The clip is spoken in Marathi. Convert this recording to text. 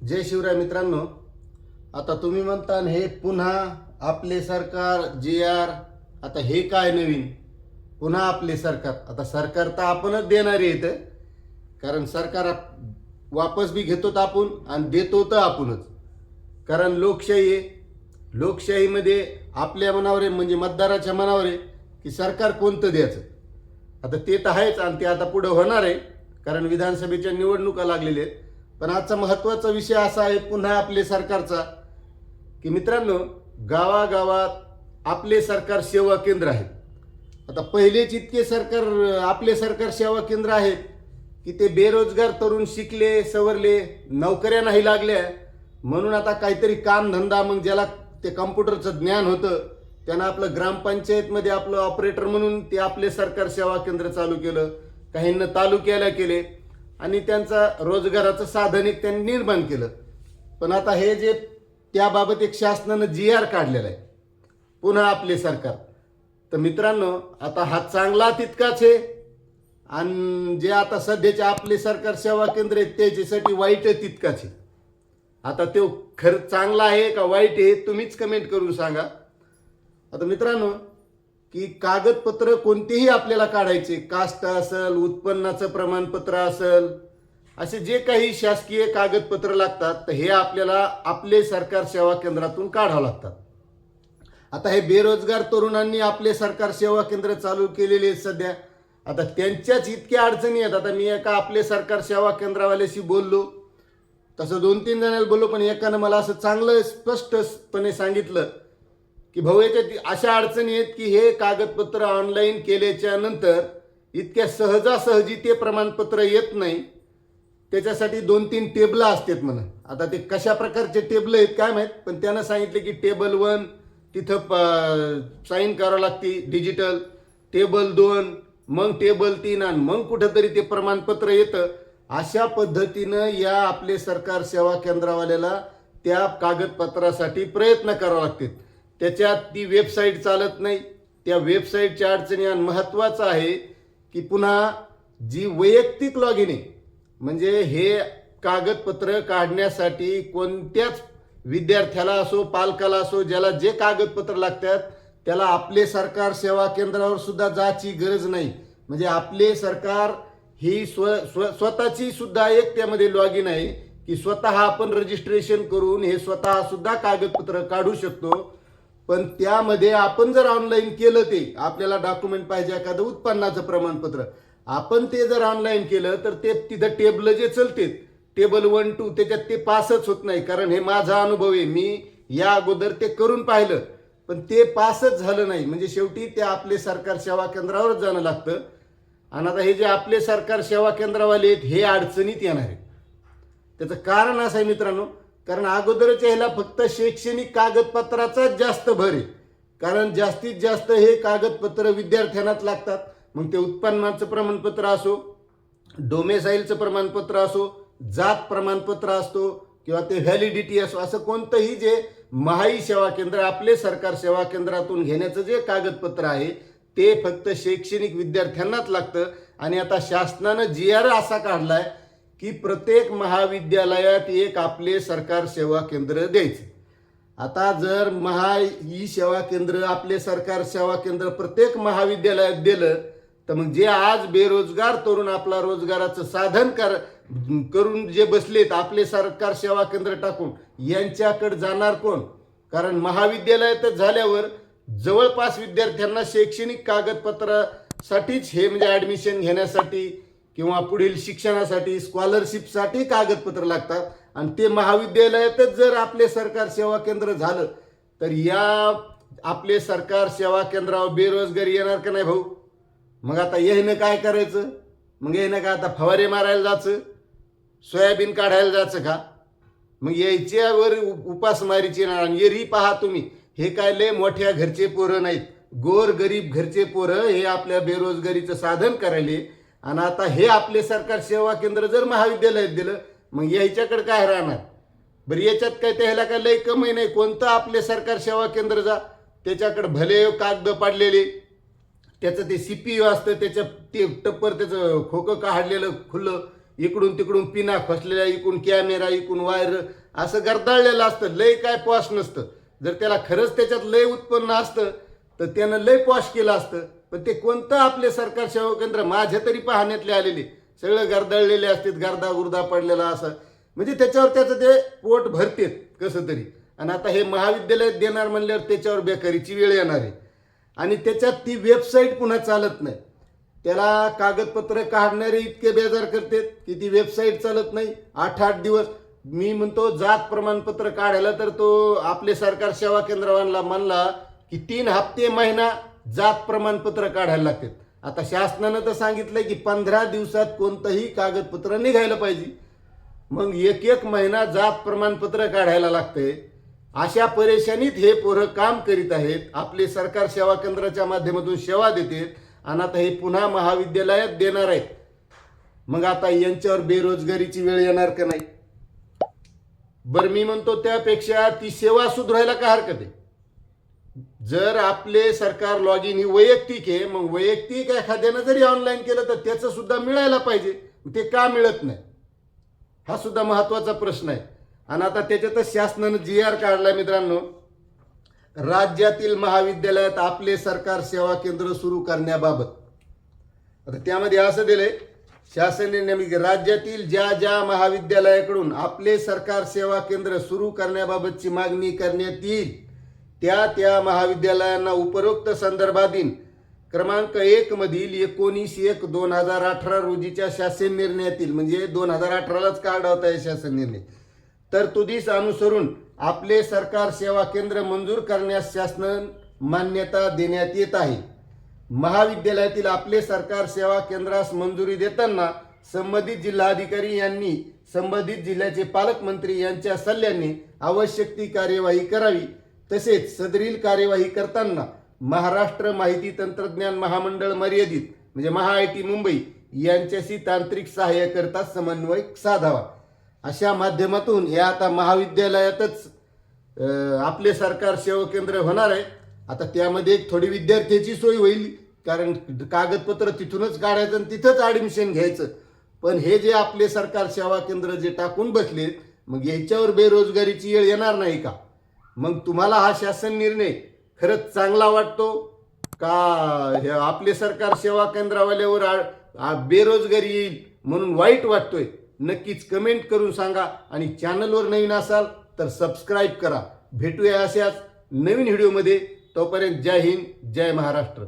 जय शिवराय मित्रांनो. आता तुम्ही म्हणता हे पुन्हा आपले सरकार जे आर आता हे काय नवीन? पुन्हा आपले सरकार. आता सरकार तर आपणच देणारे येतं कारण सरकार वापस बी घेतो तर आपण आणि देतो तर आपणच. कारण लोकशाही आहे. लोकशाहीमध्ये आपल्या मनावर आहे म्हणजे मतदाराच्या मनावर आहे की सरकार कोणतं द्यायचं? आता ते तर आहेच आणि ते आता पुढं होणार आहे कारण विधानसभेच्या निवडणुका लागलेल्या आहेत. पण आजचा महत्त्वाचा विषय असा आहे पुन्हा आपले सरकारचा की मित्रांनो गावागावात आपले सरकार सेवा केंद्र आहेत. आता पहिलेच इतके सरकार आपले सरकार सेवा केंद्र आहेत की ते बेरोजगार तरुण शिकले सवरले नोकऱ्या नाही लागल्या. म्हणून आता काहीतरी कामधंदा मग ज्याला ते कम्प्युटरचं ज्ञान होतं त्यानं आपलं ग्रामपंचायतमध्ये आपलं ऑपरेटर म्हणून ते आपले सरकार सेवा केंद्र चालू केलं. काहींना तालुक्याला केले आणि त्यांचा रोजगाराचं साधन एक त्यांनी निर्माण केलं. पण आता हे जे त्याबाबत एक शासनानं जी आर काढलेला आहे पुन्हा आपले सरकार. तर मित्रांनो आता हा चांगला तितकाच आहे. आणि जे आता सध्याचे आपले सरकार सेवा केंद्र आहेत त्याच्यासाठी वाईट आहे तितकाच आहे. आता तो खर चांगला आहे का वाईट आहे तुम्हीच कमेंट करून सांगा. आता मित्रांनो की कागदपत्र कोणतेही आपल्याला काढायचे कास्ट असेल उत्पन्नाचं प्रमाणपत्र असेल असे जे काही शासकीय कागदपत्र लागतात तर हे आपल्याला आपले सरकार सेवा केंद्रातून काढावं लागतात. आता हे बेरोजगार तरुणांनी आपले सरकार सेवा केंद्र चालू केलेले आहेत सध्या. आता त्यांच्याच इतक्या अडचणी आहेत. आता मी एका आपले सरकार सेवा केंद्रावाल्याशी बोललो. तसं दोन तीन जणांना बोललो पण एकानं मला असं चांगलं स्पष्टपणे सांगितलं की भाऊ याच्यात अशा अडचणी आहेत की हे कागदपत्र ऑनलाईन केल्याच्यानंतर इतक्या सहजासहजी ते प्रमाणपत्र येत नाही. त्याच्यासाठी दोन तीन टेबलं असतात म्हणा. आता ते कशा प्रकारचे टेबल आहेत काय माहीत पण त्यानं सांगितले की टेबल वन तिथं साईन करावं लागते डिजिटल टेबल दोन मग टेबल तीन आणि मग कुठंतरी ते प्रमाणपत्र येतं. अशा पद्धतीनं या आपले सरकार सेवा केंद्रावाल्याला त्या कागदपत्रासाठी प्रयत्न करावे लागतात. त्याच्यात ती वेबसाईट चालत नाही. त्या वेबसाईटच्या अडचणी आणि महत्त्वाचं आहे की पुन्हा जी वैयक्तिक लॉग इन आहे म्हणजे हे कागदपत्र काढण्यासाठी कोणत्याच विद्यार्थ्याला असो पालकाला असो ज्याला जे कागदपत्र लागतात त्याला आपले सरकार सेवा केंद्रावर सुद्धा जायची गरज नाही. म्हणजे आपले सरकार ही स्व स्व स्वतःची सुद्धा एक त्यामध्ये लॉग इन आहे की स्वतः आपण रजिस्ट्रेशन करून हे स्वतः सुद्धा कागदपत्र काढू शकतो. पण त्यामध्ये आपण जर ऑनलाईन केलं ते आपल्याला डॉक्युमेंट पाहिजे एखादं उत्पन्नाचं प्रमाणपत्र. आपण ते जर ऑनलाईन केलं तर ते तिथं टेबल जे चलते टेबल वन टू त्याच्यात ते पासच होत नाही. कारण हे माझा अनुभव आहे. मी या अगोदर ते करून पाहिलं पण ते पासच झालं नाही. म्हणजे शेवटी ते आपले सरकार सेवा केंद्रावरच जाणं लागतं. आणि आता हे जे आपले सरकार सेवा केंद्रावाले आहेत हे अडचणीत येणार आहे त्याचं कारण असं आहे मित्रांनो कारण अगोदरच्या ह्याला फक्त शैक्षणिक कागदपत्राचाच जास्त भर आहे. कारण जास्तीत जास्त हे कागदपत्र विद्यार्थ्यांनाच लागतात. मग ते उत्पन्नाचं प्रमाणपत्र असो डोमेसाईलचं प्रमाणपत्र असो जात प्रमाणपत्र असतो किंवा ते व्हॅलिडिटी असो असं कोणतंही जे महाई सेवा केंद्र आपले सरकार सेवा केंद्रातून घेण्याचं जे कागदपत्र आहे ते फक्त शैक्षणिक विद्यार्थ्यांनाच लागतं. आणि आता शासनानं जी आर असा काढलाय की प्रत्येक महाविद्यालयात एक आपले सरकार सेवा केंद्र द्यायचे. आता जर महा ई सेवा केंद्र आपले सरकार सेवा केंद्र प्रत्येक महाविद्यालयात दिलं तर मग जे आज बेरोजगार तरुण आपला रोजगाराचं साधन कर करून जे बसलेत आपले सरकार सेवा केंद्र टाकून यांच्याकडे जाणार कोण? कारण महाविद्यालयातच झाल्यावर जवळपास विद्यार्थ्यांना शैक्षणिक कागदपत्रासाठीच हे म्हणजे ॲडमिशन घेण्यासाठी किंवा पुढील शिक्षणासाठी स्कॉलरशिपसाठी कागदपत्र लागतात. आणि ते महाविद्यालयातच जर आपले सरकार सेवा केंद्र झालं तर या आपले सरकार सेवा केंद्रावर बेरोजगारी येणार का नाही भाऊ? मग आता येणं काय करायचं? मग येणं काय आता फवारे मारायला जायचं? सोयाबीन काढायला जायचं का? मग यायच्यावर उपासमारीची ना आणि येरी पहा तुम्ही. हे काय लय मोठ्या घरचे पोरं नाहीत. गोर गरीब घरचे पोरं हे आपल्या बेरोजगारीचं साधन करायले. आणि आता हे आपले सरकार सेवा केंद्र जर महाविद्यालयात दिलं मग याच्याकडे काय राहणार? बरं याच्यात काय त्याला काय लय कमी नाही. कोणतं आपले सरकार सेवा केंद्र जा त्याच्याकडे भले कागद पाडलेले त्याचं ते सी पी यू असतं त्याच्या ते टप्पर त्याचं खोकं काढलेलं खुलं इकडून तिकडून पिना फसलेल्या इकडून कॅमेरा इकडून वायर असं गरदाळलेलं असतं. लय काय पॉश नसतं. जर त्याला खरंच त्याच्यात लय उत्पन्न असतं तर त्यानं लय पॉश केलं असतं. पण ते कोणतं आपले सरकार सेवा केंद्र माझ्या तरी पाहण्यातले आलेले. सगळं गरदळलेले असतात गर्दा गुर्दा पडलेला असं. म्हणजे त्याच्यावर त्याचं ते पोट भरतेत कसं तरी. आणि आता हे महाविद्यालयात देणार म्हणल्यावर त्याच्यावर बेकारीची वेळ येणार आहे. आणि त्याच्यात ती वेबसाईट पुन्हा चालत नाही. त्याला कागदपत्र काढणारे इतके बेजार करतात की ती वेबसाईट चालत नाही. आठ आठ दिवस. मी म्हणतो जात प्रमाणपत्र काढायला तर तो आपले सरकार सेवा केंद्रवानला म्हणला की तीन हप्ते महिना जात प्रमाणपत्र काढायला लागतात. आता शासनानं तर सांगितलंय की पंधरा दिवसात कोणतंही कागदपत्र निघायला पाहिजे. मग एक एक महिना जात प्रमाणपत्र काढायला लागतंय. अशा परेशानीत हे पोरं काम करीत आहेत. आपले सरकार सेवा केंद्राच्या माध्यमातून सेवा देतात आणि आता हे पुन्हा महाविद्यालयात देणार आहेत. मग आता यांच्यावर बेरोजगारीची वेळ येणार का नाही? बरं मी म्हणतो त्यापेक्षा ती सेवा सुधारायला का हरकत आहे? जर आपले सरकार लॉग इन ही वैयक्तिक आहे मग वैयक्तिक एखाद्यानं जरी ऑनलाईन केलं तर त्याचं सुद्धा मिळायला पाहिजे. ते का मिळत नाही? हा सुद्धा महत्त्वाचा प्रश्न आहे. आणि आता त्याच्यातच शासनानं जी आर काढला मित्रांनो. राज्यातील महाविद्यालयात आपले सरकार सेवा केंद्र सुरू करण्याबाबत. आता त्यामध्ये असं दिलंय शासनाने नेमके राज्यातील ज्या ज्या महाविद्यालयाकडून आपले सरकार सेवा केंद्र सुरू करण्याबाबतची मागणी करण्यात येईल त्या त्या महाविद्यालयांना उपरोक्त संदर्भाधीन क्रमांक एक मधील एकोणीस एक दोन हजार अठरा रोजीच्या शासन निर्णयातील म्हणजे दोन हजार अठरालाच काढला होता आहे शासन निर्णय. तर तुदीस अनुसरून आपले सरकार सेवा केंद्र मंजूर करण्यास शासन मान्यता देण्यात येत आहे. महाविद्यालयातील आपले सरकार सेवा केंद्रास मंजुरी देताना संबंधित जिल्हाधिकारी यांनी संबंधित जिल्ह्याचे पालकमंत्री यांच्या सल्ल्याने आवश्यक ती कार्यवाही करावी. तसेच सदरील कार्यवाही करताना महाराष्ट्र माहिती तंत्रज्ञान महामंडळ मर्यादित म्हणजे महा आय टी मुंबई यांच्याशी तांत्रिक सहाय्य करता समन्वय साधावा. अशा माध्यमातून या आता महाविद्यालयातच आपले सरकार सेवा केंद्र होणार आहे. आता त्यामध्ये एक थोडी विद्यार्थ्याची सोय होईल कारण कागदपत्र तिथूनच काढायचं आणि तिथंच ॲडमिशन घ्यायचं. पण हे जे आपले सरकार सेवा केंद्र जे टाकून बसले मग याच्यावर बेरोजगारीची येळ येणार नाही का? मग तुम्हाला हा शासन निर्णय खरंच चांगला वाटतो? का हे आपले सरकार सेवा केंद्रावाल्यावर बेरोजगारी येईल म्हणून वाईट वाटतोय? नक्कीच कमेंट करून सांगा आणि चॅनलवर नवीन असाल तर सबस्क्राईब करा. भेटूया अशाच नवीन व्हिडिओमध्ये तोपर्यंत जय हिंद जय महाराष्ट्र.